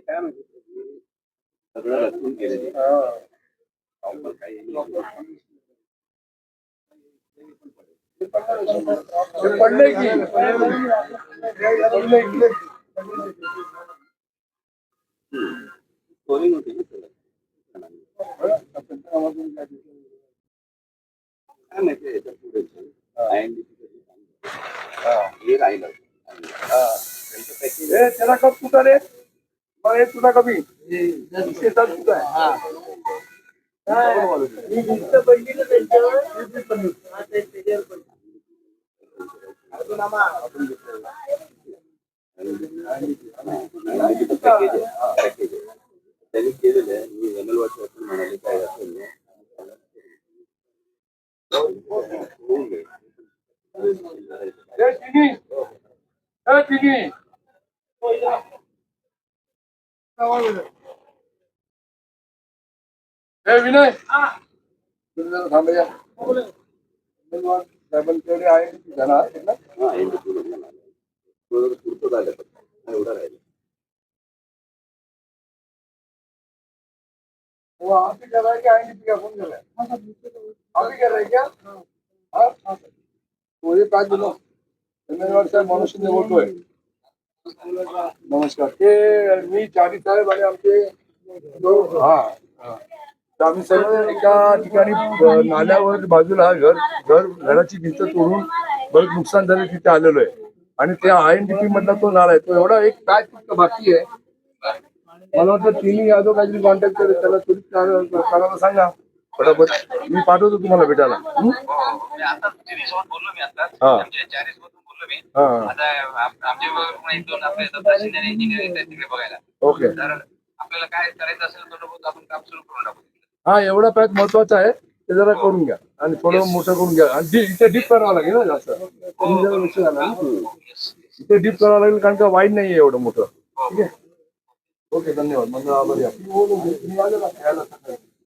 ते काय माहिती सगळं रचून. ते पडले की पडले इकडे. स्टोरी होती ना काय माहिती याच्या पुढे INDC कधी सांगतं. हे राहिलं त्याला कप तुटा रे मग हे तुला कमी शेतात तुझा आहे. ही भिंत पडली ना त्यांच्यावर, ही. हा, ते- त्याच्यावर पडली. त्यांनी केलेलं आहे मी वाटलं असं म्हणाले काय असेल ना. होऊन गेलं. ए, तिन्ही. ए, तिन्ही. ए, विनय तुम्ही जरा थांबा या. उमेदवार साहेबांकडे आहे की जाणार आहे ना? पूर्ण झालं. पूर्ण पुरतं झालं फक्त. एवढं राहिलं वो आप कर रहा है कि आईएनडीपी का कौन कर रहा है आप कर रहे क्या हाँ? तो ये पाच दिलो उमेदवार साहेब माणूस शिंदे बोलतोय नमस्कार. ते मी चारी साहेब आणि आमचे हा हा. तर आम्ही सगळे एका ठिकाणी नाल्यावर बाजूला हा घर घर घराची भिंत तोडून बरेच नुकसान झाले तिथे आलेलो आहे. आणि त्या आय एन डी पी मधला तो नाला आहे. तो एवढा एक पॅच फक्त बाकी आहे. मला वाटतं तिन्ही यादव काहीतरी कॉन्टॅक्ट करे त्याला करा- करायला सांगा. फटाफट. मी पाठवतो तुम्हाला भेटायला. हं? मी आता हा. आमच्या हा आमचे दोन आपले इंजिनियर तिकडे बघायला. ओके. तर आपल्याला काय करायचं असेल तर आपण काम सुरू करून टाकू. हा एवढा पॅच महत्त्वाचा आहे. ते जरा करून घ्या. आणि थोडं मोठं करून घ्या. आणि इथे डीप करावं लागेल ना जास्त. जरा लक्ष घाला ना. इथे डीप करावं लागेल कारण का वाईट नाही आहे एवढं मोठं. ठीक आहे? ओके धन्यवाद. म्हणजे आभारी आहे.